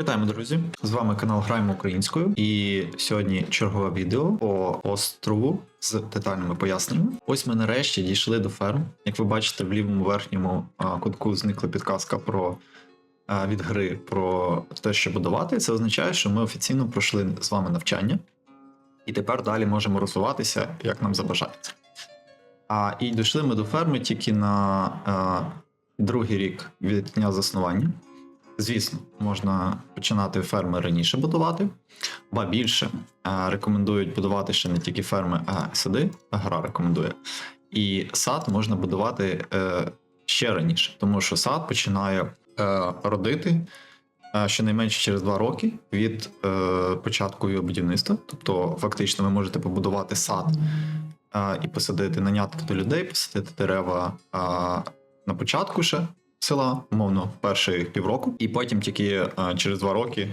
Вітаємо, друзі! З вами канал Граємо українською. І сьогодні чергове відео по острову з детальними поясненнями. Ось ми нарешті дійшли до ферм. Як ви бачите, в лівому верхньому кутку зникла підказка про від гри про те, що будувати. Це означає, що ми офіційно пройшли з вами навчання, і тепер далі можемо розвиватися, як нам забажається. А і дійшли ми до ферми тільки на а, другий рік від дня заснування. Звісно, можна починати ферми раніше будувати, ба більше е, рекомендують будувати ще не тільки ферми, а сади. Гра рекомендує. І сад можна будувати е, ще раніше, тому що сад починає е, родити щонайменше через два роки від початку його будівництва. Тобто, фактично, ви можете побудувати сад і посадити, наняти туди людей, посадити дерева на початку ще села, умовно, перші півроку, і потім тільки е, через два роки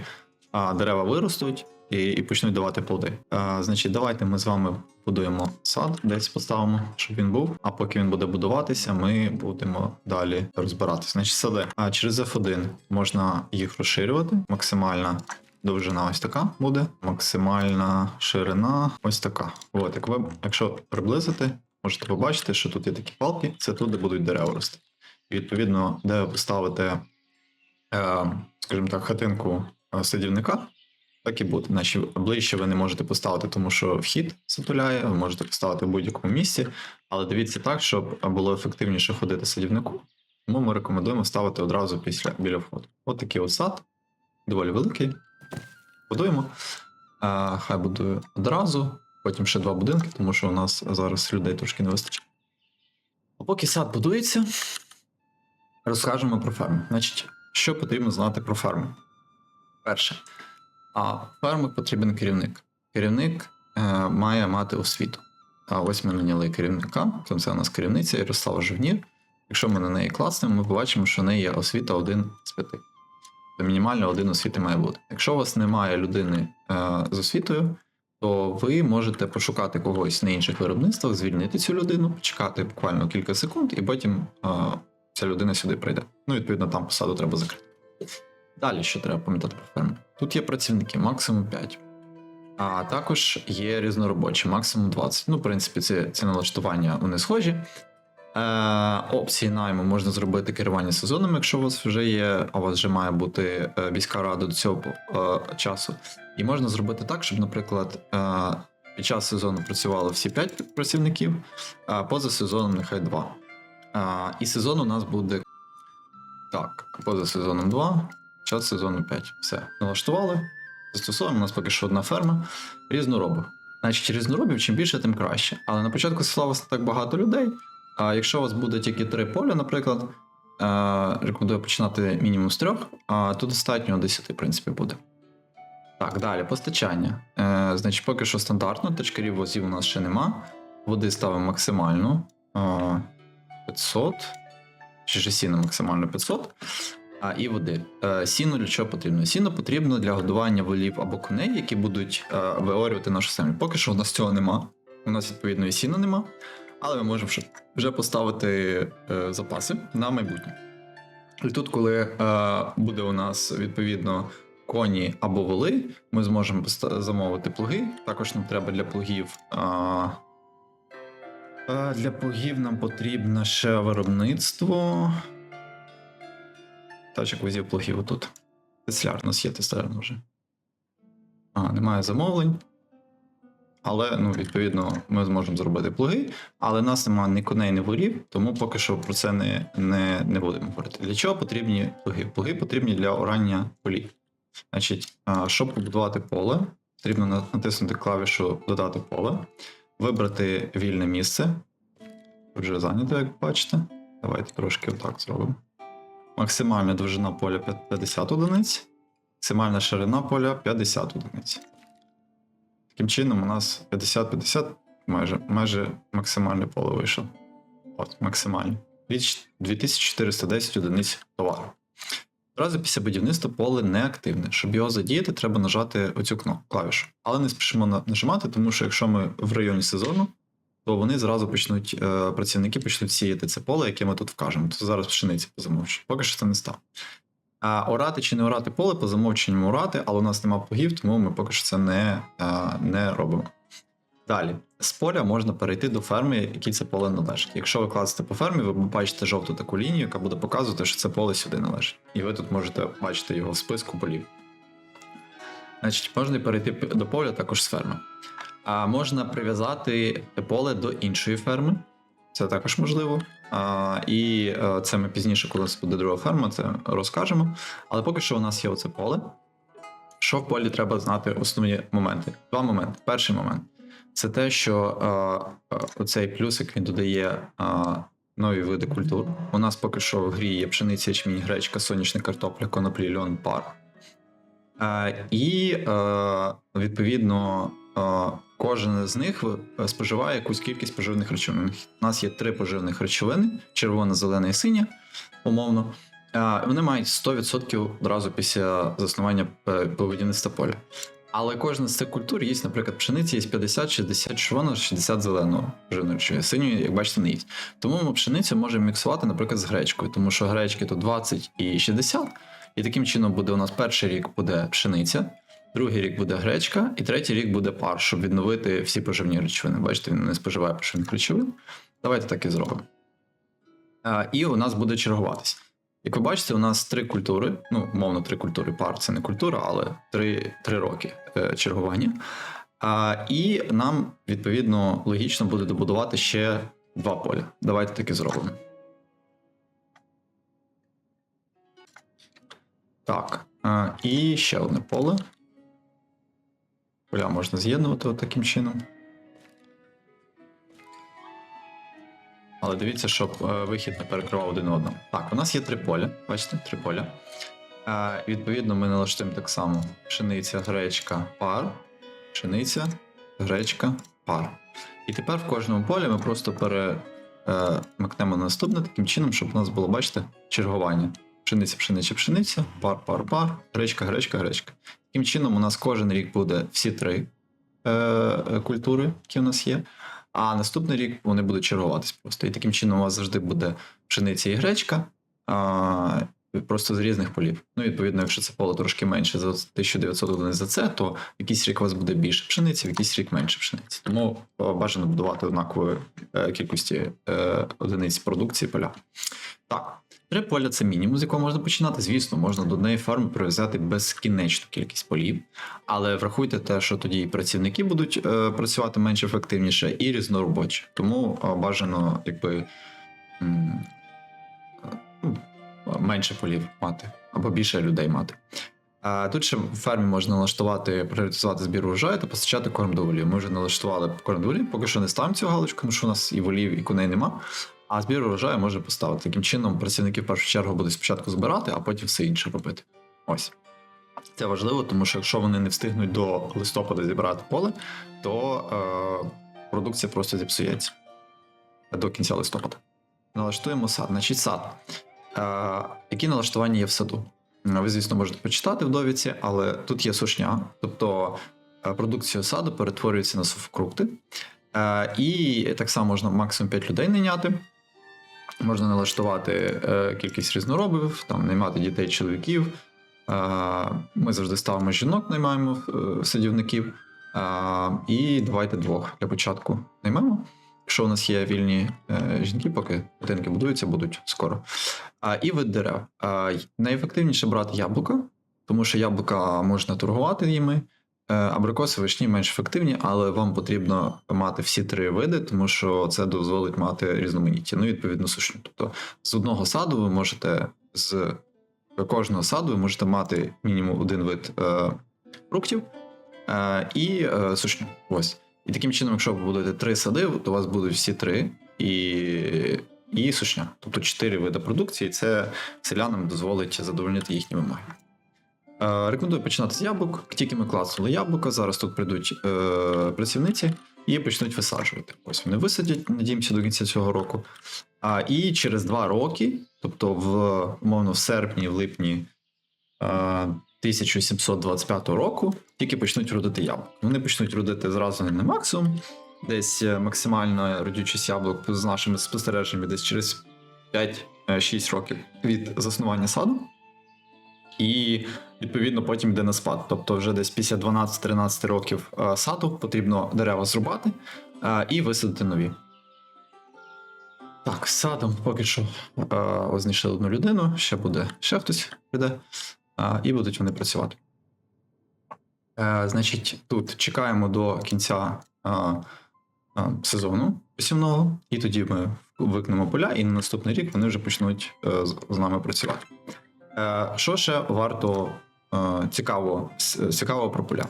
е, дерева виростуть і, і почнуть давати плоди. Е, значить, давайте ми з вами будуємо сад, десь поставимо, щоб він був. А поки він буде будуватися, ми будемо далі розбиратися. Значить, сади. А через F1 можна їх розширювати. Максимальна довжина ось така буде, максимальна ширина ось така. От, як ви, якщо приблизити, можете побачити, що тут є такі палки, це тут, де будуть дерева рости. Відповідно, де ви поставите, е, скажімо так, хатинку е, садівника, так і буде. Значить, ближче ви не можете поставити, тому що вхід затуляє, ви можете поставити в будь-якому місці, але дивіться так, щоб було ефективніше ходити садівнику. Тому ми рекомендуємо ставити одразу після біля входу. От такий от сад, доволі великий. Будуємо. Е, хай будує одразу, потім ще два будинки, тому що у нас зараз людей трошки не вистачає. А поки сад будується, розкажемо про ферму. Значить, що потрібно знати про ферму? Перше, а ферми потрібен керівник. Керівник е, має мати освіту. А ось ми наняли керівника, там це у нас керівниця Ярослава Живнір. Якщо ми на неї класнемо, ми побачимо, що в неї є освіта один з п'яти. Це мінімально один освіти має бути. Якщо у вас немає людини е, з освітою, то ви можете пошукати когось на інших виробництвах, звільнити цю людину, почекати буквально кілька секунд, і потім е, ця людина сюди прийде. Ну, відповідно, там посаду треба закрити. Далі, що треба пам'ятати про ферму? Тут є працівники, максимум 5. А також є різноробочі, максимум 20. Ну, в принципі, ці, ці налаштування вони схожі. Е, опції найму можна зробити керування сезоном, якщо у вас вже є, а у вас вже має бути е, війська рада до цього е, часу. І можна зробити так, щоб, наприклад, е, під час сезону працювало всі 5 працівників, а поза сезоном нехай 2. А, і сезон у нас буде так, поза сезоном 2, час сезону 5. Все. Налаштували. Застосовуємо у нас поки що одна ферма. Різноробів. Значить, різноробів, чим більше, тим краще. Але на початку села у вас не так багато людей. А якщо у вас буде тільки три поля, наприклад, е, рекомендую починати мінімум з трьох, а тут достатньо 10, в принципі, буде. Так, далі, постачання. Е, значить, поки що стандартно, точкарів возів у нас ще нема. Води ставимо максимальну. Е, 500. Чи ж сіно максимально 500. А і води. Е, Сіно для чого потрібно? Сіно потрібно для годування волів або коней, які будуть е, виорювати нашу землю. Поки що у нас цього нема. У нас відповідно і сіна нема. Але ми можемо вже- поставити е, запаси на майбутнє. І тут, коли буде у нас відповідно коні або воли, ми зможемо замовити плуги. Також нам треба для плугів. Для плугів нам потрібно ще виробництво. Тачок возів плугів отут. Тесляр, у нас є тесляр вже. А, немає замовлень. Але, ну, відповідно, ми зможемо зробити плуги, але в нас немає ні коней, ні ворів, тому поки що про це не, не, не будемо говорити. Для чого потрібні плуги? Плуги потрібні для орання полів. Значить, щоб побудувати поле, потрібно натиснути клавішу Додати поле, вибрати вільне місце. Вже зайнято, як бачите. Давайте трошки отак зробимо. Максимальна довжина поля 50 одиниць, максимальна ширина поля 50 одиниць. Таким чином, у нас 50-50 майже, майже максимальне поле вийшло. От, максимальне. Від 2410 одиниць товару. Одразу після будівництва поле неактивне. Щоб його задіяти, треба нажати оцю кнопку клавішу. Але не спішимо нажимати, тому що якщо ми в районі сезону, то вони зразу почнуть, е, працівники почнуть сіяти це поле, яке ми тут вкажемо. То зараз пшениці позамовчу. Поки що це не став. А орати чи не орати поле по замовченню орати, але у нас нема плугів, тому ми поки що це не, а, не робимо. Далі, з поля можна перейти до ферми, якій це поле належить. Якщо ви класите по фермі, ви бачите жовту таку лінію, яка буде показувати, що це поле сюди належить. І ви тут можете бачити його в списку полів. Значить, можна перейти до поля також з ферми. А можна прив'язати поле до іншої ферми. Це також можливо. А, і е, це ми пізніше, коли буде друга ферма, це розкажемо. Але поки що у нас є оце поле. Що в полі треба знати основні моменти? Два моменти. Перший момент це те, що е, е, оцей плюсик він додає е, нові види культур. У нас поки що в грі є пшениця, ячмінь, гречка, сонячна картопля, коноплі, льон, пар. Е, і е, відповідно е, кожен з них е, споживає якусь кількість поживних речовин. У нас є три поживних речовини: червона, зелена і синя, умовно. Е, Вони мають 100% одразу після заснування поведінництва поля. Але кожна з цих культур є, наприклад, пшениці є 50, 60 червоного, 60 зеленого речовини. Синьої, як бачите, не є. Тому ми пшеницю можемо міксувати, наприклад, з гречкою, тому що гречки тут 20 і 60. І таким чином буде у нас перший рік буде пшениця, другий рік буде гречка, і третій рік буде пар, щоб відновити всі поживні речовини. Бачите, він не споживає поживних речовин. Давайте так і зробимо. А, і у нас буде чергуватися. Як ви бачите, у нас три культури, ну, мовно, три культури пар це не культура, але три, три роки е, чергування. А, і нам, відповідно, логічно буде добудувати ще два поля. Давайте так і зробимо. Так, а, і ще одне поле. Поля можна з'єднувати таким чином. Але дивіться, щоб е, вихід не перекривав один одного. Так, у нас є три поля. Бачите, три поля. Е, відповідно, ми налаштуємо так само: пшениця, гречка, пар, пшениця, гречка, пар. І тепер в кожному полі ми просто перемикнемо на наступне таким чином, щоб у нас було, бачите, чергування. Пшениця, пшениця, пшениця, пар, пар, пар, гречка, гречка, гречка. Таким чином, у нас кожен рік буде всі три е, е, культури, які у нас є. А наступний рік вони будуть чергуватись просто. І таким чином у вас завжди буде пшениця і гречка. А, Просто з різних полів. Ну, відповідно, якщо це поле трошки менше за 1900 одиниць за це, то якийсь рік у вас буде більше пшениці, в якийсь рік менше пшениці. Тому бажано будувати однакової е, кількості е, одиниць продукції поля. Так, три поля це мінімум, з якого можна починати. Звісно, можна до однієї ферми прив'язати безкінечну кількість полів, але врахуйте те, що тоді і працівники будуть е, працювати менш ефективніше, і різноробочі. Тому е, бажано, якби. м, е, ну, менше полів мати або більше людей мати. А тут ще в фермі можна налаштувати, пріоритизувати збір урожаю та постачати корм до волів. Ми вже налаштували корм до волів, поки що не ставимо цю галочку, тому що у нас і волів, і коней нема. А збір урожаю може поставити. Таким чином, працівники в першу чергу будуть спочатку збирати, а потім все інше робити. Ось. Це важливо, тому що якщо вони не встигнуть до листопада зібрати поле, то е, продукція просто зіпсується до кінця листопада. Налаштуємо сад. Значить, сад. Е, які налаштування є в саду? Е, Ви, звісно, можете почитати в довідці, але тут є сушня, тобто е, продукція саду перетворюється на суфокрукти. Е, І так само можна максимум 5 людей найняти. Можна налаштувати е, кількість різноробів, там наймати дітей, чоловіків. Е, Ми завжди ставимо жінок, наймаємо е, садівників. І давайте двох для початку наймемо. Якщо у нас є вільні жінки, поки будинки будуються, будуть скоро. І вид дерев. Найефективніше брати яблука, тому що яблука можна торгувати їми. Е, Абрикоси, вишні менш ефективні, але вам потрібно мати всі три види, тому що це дозволить мати різноманіття. Ну, відповідно, сушню. Тобто з одного саду ви можете з кожного саду ви можете мати мінімум один вид е, фруктів е, і е, сушню. Ось. І таким чином, якщо ви будете три сади, то у вас будуть всі три і, і сушня. Тобто чотири види продукції, це селянам дозволить задовольнити їхні вимоги. Е, рекомендую починати з яблук. Тільки ми клацнули яблука, зараз тут прийдуть е, працівниці і почнуть висаджувати. Ось вони висадять, надіємося, до кінця цього року. А, і через два роки, тобто в умовно в серпні, в липні е, 1725 року, тільки почнуть родити яблук. Вони почнуть родити зразу не максимум. Десь е, максимальна родючість яблук з нашими спостереженнями десь через 5-6 років від заснування саду. і відповідно потім йде на спад. Тобто, вже десь після 12-13 років е, саду потрібно дерева зрубати е, і висадити нові. Так, садом поки що е, одну людину, ще буде ще хтось прийде, і будуть вони працювати. Значить, тут чекаємо до кінця сезону посівного, і тоді ми викнемо поля, і на наступний рік вони вже почнуть з, нами працювати. Що ще варто цікаво, с- цікаво про поля?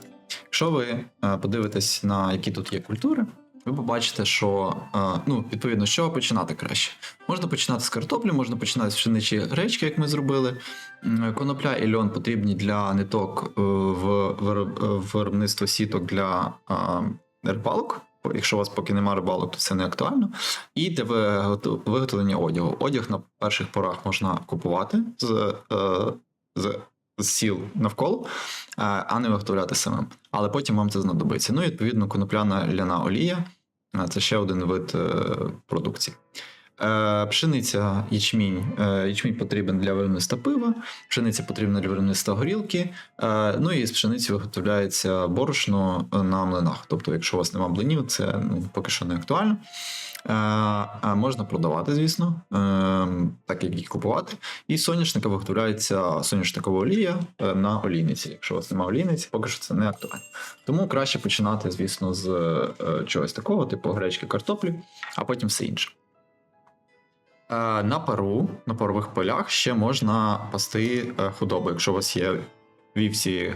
Якщо ви е, подивитесь на які тут є культури, ви побачите, що е, ну, відповідно, з чого починати краще. Можна починати з картоплі, можна починати з пшеничі гречки, як ми зробили. Конопля і льон потрібні для ниток е, в вироб- е, виробництво сіток для е, рибалок. Якщо у вас поки немає рибалок, то це не актуально. І для виготовлення одягу. Одяг на перших порах можна купувати з, е, з, з сіл навколо, е, а не виготовляти самим. Але потім вам це знадобиться. Ну і відповідно конопляна ляна олія е, це ще один вид е, продукції. Пшениця, ячмінь. Ячмінь потрібен для виробництва пива, пшениця потрібна для виробництва горілки. Ну і з пшениці виготовляється борошно на млинах. Тобто, якщо у вас немає млинів, це ну, поки що не актуально. Е, а можна продавати, звісно, е, так як і купувати. І соняшника виготовляється соняшникова олія е, на олійниці. Якщо у вас немає олійниці, поки що це не актуально. Тому краще починати, звісно, з чогось такого, типу гречки, картоплі, а потім все інше. На пару, на парових полях ще можна пасти худобу. Якщо у вас є вівці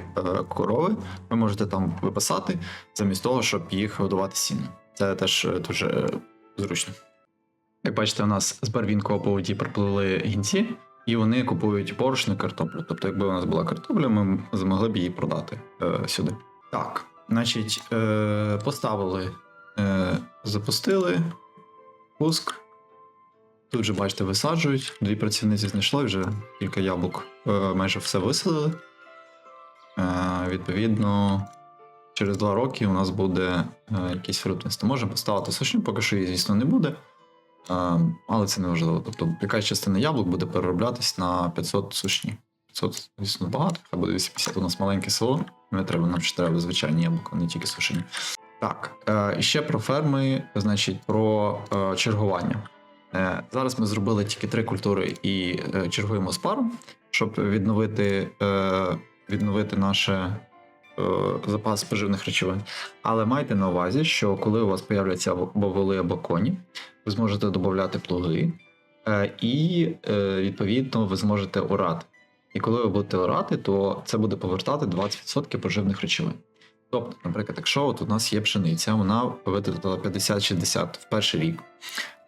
корови, ви можете там випасати, замість того, щоб їх годувати сіном. Це теж дуже зручно. Як бачите, у нас з барвінкового по воді приплили гінці, і вони купують борошно картоплю. Тобто, якби у нас була картопля, ми змогли б її продати е, сюди. Так, значить, е, поставили, е, запустили пуск. Тут же, бачите, висаджують. Дві працівниці знайшли вже кілька яблук, е, майже все висадили. Е, відповідно, через два роки у нас буде е, якийсь фрутництво. Можемо поставити сушню, поки що її, звісно, не буде. Е, але це не важливо. Тобто, якась частина яблук буде перероблятись на 500 сушні. 500, звісно, багато, хай буде 80. У нас маленьке село. Не треба, нам ще треба звичайні яблука, не тільки сушені. Так, е, і ще про ферми, значить, про чергування. Зараз ми зробили тільки три культури і чергуємо з паром, щоб відновити, відновити наше запас поживних речовин. Але майте на увазі, що коли у вас появляться або або коні, ви зможете додати плуги, е, і е, відповідно ви зможете орати. І коли ви будете орати, то це буде повертати 20% поживних речовин. Тобто, наприклад, якщо от у нас є пшениця, вона витратила 50-60 в перший рік.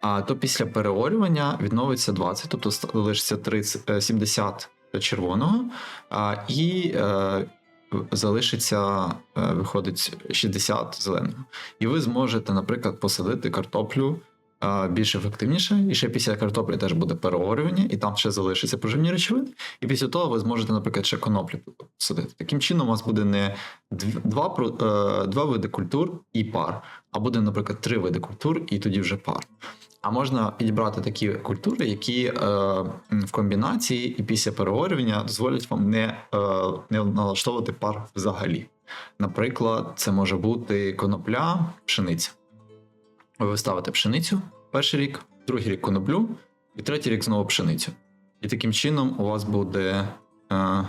А то після переорювання відновиться 20, тобто лишиться 30, е, 70 червоного, а, і е, залишиться, е, виходить 60 зеленого. І ви зможете, наприклад, посадити картоплю е, більш ефективніше, і ще після картоплі теж буде переорювання, і там ще залишиться поживні речовини. І після того ви зможете, наприклад, ще коноплі посадити. Таким чином, у вас буде не два, е, два види культур і пар, а буде, наприклад, три види культур, і тоді вже пар. А можна підібрати такі культури, які е, в комбінації і після переорювання дозволять вам не, е, не налаштовувати пар взагалі. Наприклад, це може бути конопля, пшениця. Ви ставите пшеницю перший рік, другий рік коноплю, і третій рік знову пшеницю. І таким чином у вас буде е,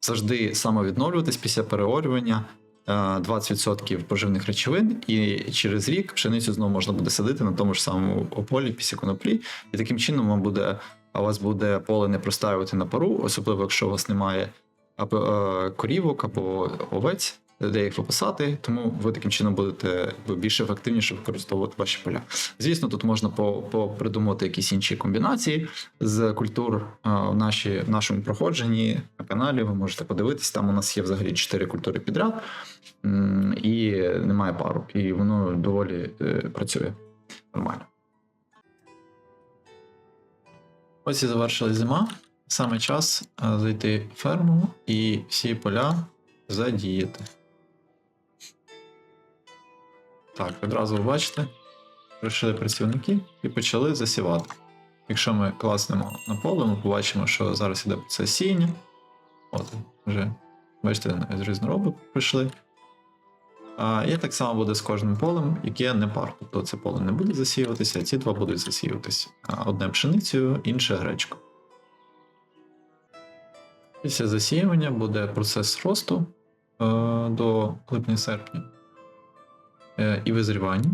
завжди самовідновлюватись після переорювання 20% поживних речовин, і через рік пшеницю знову можна буде садити на тому ж самому полі після коноплі. І таким чином вам буде, у вас буде поле не простаювати на пару, особливо якщо у вас немає е, корівок або овець, де їх випасати, тому ви таким чином будете більш ефективніше використовувати ваші поля. Звісно, тут можна по- попридумати якісь інші комбінації з культур е, в, наші, в нашому проходженні каналі. Ви можете подивитись. Там у нас є взагалі 4 культури підряд, і немає пару. І воно доволі е, працює нормально. Ось і завершилась зима. Саме час е, зайти в ферму і всі поля задіяти. Так, одразу ви бачите, прийшли працівники і почали засівати. Якщо ми класнемо на поле, ми побачимо, що зараз іде процес сіяння. От, вже, бачите, різнороби прийшли. А, і так само буде з кожним полем, яке не пар. Тобто це поле не буде засіюватися, а ці два будуть засіюватися. Одне пшеницею, інше гречкою. Після засіювання буде процес росту е, до липня-серпня е, і визрівання.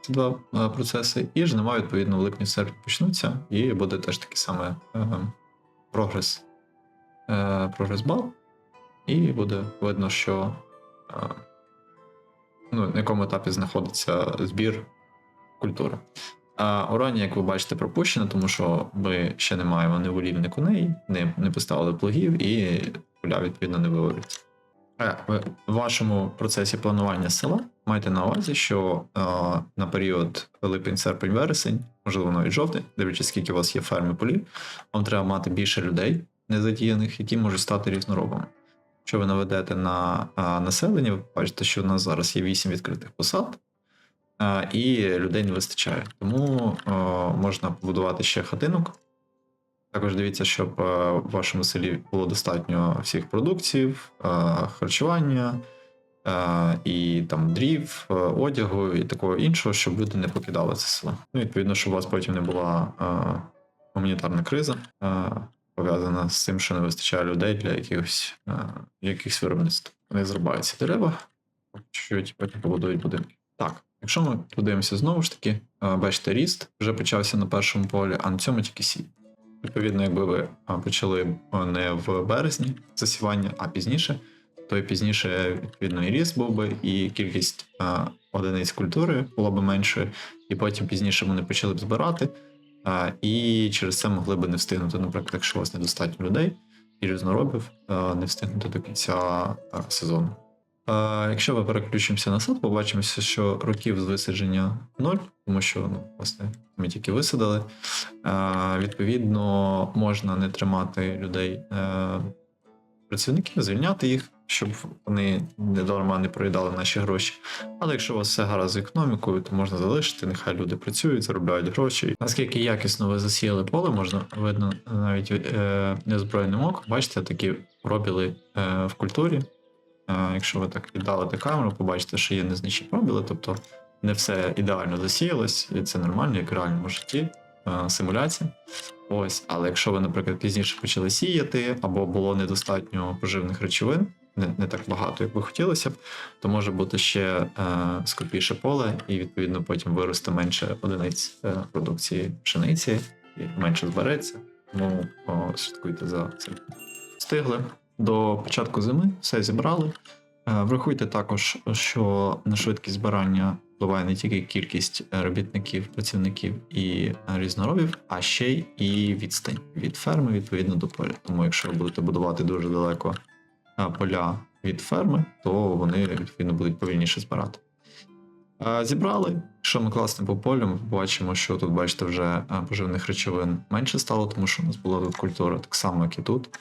Це два е, процеси, і жнива, відповідно, в липні-серпні почнуться, і буде теж такий самий е, прогрес, е, прогрес бал, і буде видно, що е, ну, на якому етапі знаходиться збір культури. А орання, як ви бачите, пропущено, тому що ми ще не маємо ні волів, ні коней, не, не поставили плугів і поля, відповідно, не виворюються. Е, В вашому процесі планування села майте на увазі, що е, на період липень, серпень, вересень, можливо, навіть жовтий, дивлячись, скільки у вас є ферми полів, вам треба мати більше людей незадіяних, які можуть стати різноробами. Якщо ви наведете на населення, ви бачите, що у нас зараз є 8 відкритих посад, і людей не вистачає. Тому можна побудувати ще хатинок. Також дивіться, щоб в вашому селі було достатньо всіх продуктів, харчування і там дрів, одягу і такого іншого, щоб люди не покидали це село. Ну, відповідно, щоб у вас потім не була гуманітарна криза. Пов'язана з цим, що не вистачає людей для якихось, е, якихось виробництв. Вони зрубаються дерева, чуть потім побудують будинки. Так, якщо ми подивимося знову ж таки, е, бачите, ріст вже почався на першому полі, а на цьому тільки сій. Відповідно, якби ви е, почали не в березні засівання, а пізніше, то і пізніше, відповідно, і ріст був би, і кількість одиниць культури була б менше, і потім пізніше вони почали б збирати. А, І через це могли би не встигнути, наприклад, якщо у вас недостатньо людей і різноробів, не встигнути до кінця сезону. Якщо ми переключимося на сад, побачимо, що років з висадження 0, тому що ну, власне, ми тільки висадили. Відповідно, можна не тримати людей е, працівників, звільняти їх, щоб вони недарма не проїдали наші гроші. Але якщо у вас все гаразд з економікою, то можна залишити, нехай люди працюють, заробляють гроші. Наскільки якісно ви засіяли поле, можна видно навіть е, незброєним оком. Бачите, такі пробіли е, в культурі. Е, якщо ви так віддалите камеру, побачите, що є незначні пробіли, тобто не все ідеально засіялось, і це нормально, як в реальному житті. е, Симуляція. Ось, але якщо ви, наприклад, пізніше почали сіяти, або було недостатньо поживних речовин, не, не так багато, як би хотілося б, то може бути ще е, скупіше поле, і відповідно потім виросте менше одиниць е, продукції пшениці, і менше збереться. Тому о, слідкуйте за цим. Встигли до початку зими, все зібрали. Е, Врахуйте також, що на швидкість збирання впливає не тільки кількість робітників, працівників і різноробів, а ще й відстань від ферми відповідно до поля. Тому якщо ви будете будувати дуже далеко поля від ферми, то вони відповідно будуть повільніше збирати. Зібрали. Якщо ми класнемо по полю, ми побачимо, що тут, бачите, вже поживних речовин менше стало, тому що у нас була тут культура так само, як і тут.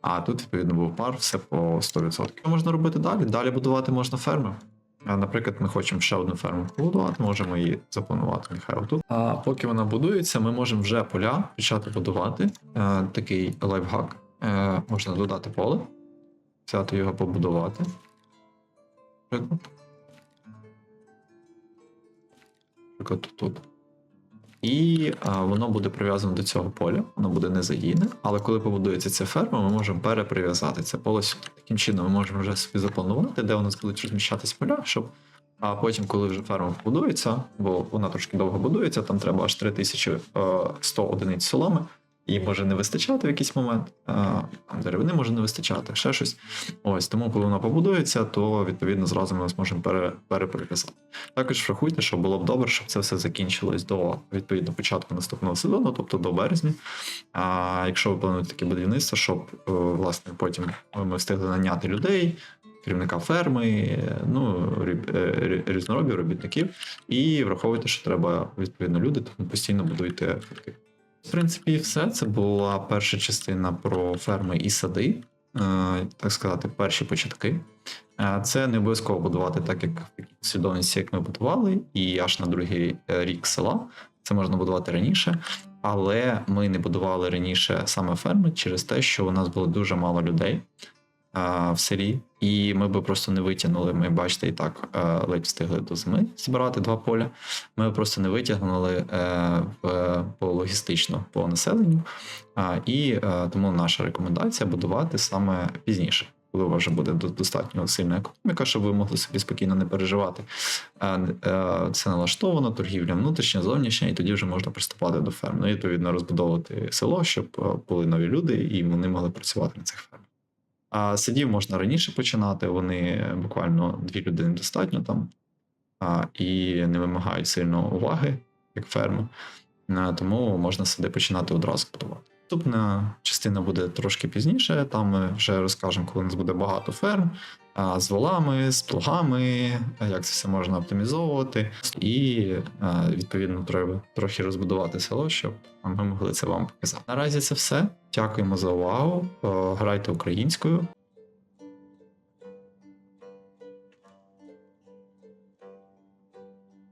А тут, відповідно, був пар, все по 100%. Що можна робити далі? Далі будувати можна ферми. Наприклад, ми хочемо ще одну ферму побудувати, можемо її запланувати нехай отут. А поки вона будується, ми можемо вже поля почати будувати. Такий лайфхак. Е, можна додати поле, взяти його побудувати. Наприклад. Тут. І а, воно буде прив'язано до цього поля, воно буде не задійне. Але коли побудується ця ферма, ми можемо переприв'язати це поле. Таким чином, ми можемо вже собі запланувати, де у нас будуть розміщатись поля, щоб а потім, коли вже ферма побудується, бо вона трошки довго будується, там треба аж 3100 одиниць соломи, їй може не вистачати в якийсь момент, деревини може не вистачати, ще щось. Ось тому, коли вона побудується, то відповідно зразу ми зможемо пере, переприв'язати. Також врахуйте, що було б добре, щоб це все закінчилось до відповідно початку наступного сезону, тобто до березня. А якщо ви плануєте таке будівництво, щоб е, власне потім ми встигли наняти людей. Керівника ферми, ну е, рі- різноробів, робітників, і враховуйте, що треба відповідно люди, тому постійно будуйте фотки. В принципі, і все. Це була перша частина про ферми і сади, е, так сказати, перші початки. Е, Це не обов'язково будувати так, як в такій послідовності, як ми будували, і аж на другий е, рік села. Це можна будувати раніше. Але ми не будували раніше саме ферми через те, що у нас було дуже мало людей в селі, і ми би просто не витягнули. Ми бачите, і так е, ледь встигли до зими збирати два поля. Ми просто не витягнули е, в, по логістично по населенню. І е, тому наша рекомендація будувати саме пізніше, коли у вас вже буде достатньо сильна економіка, щоб ви могли собі спокійно не переживати. Це налаштовано, торгівля внутрішня, зовнішня, і тоді вже можна приступати до ферм. Ну і відповідно розбудовувати село, щоб були нові люди, і вони могли працювати на цих фермах. А сидів можна раніше починати, вони буквально дві людини достатньо там, а, і не вимагають сильно уваги, як ферма. Е, Тому можна сиди починати одразу будувати. Наступна частина буде трошки пізніше. Там ми вже розкажемо, коли у нас буде багато ферм з волами, з плугами, як це все можна оптимізовувати. І відповідно треба трохи розбудувати село, щоб ми могли це вам показати. Наразі це все. Дякуємо за увагу. Е, Грайте українською,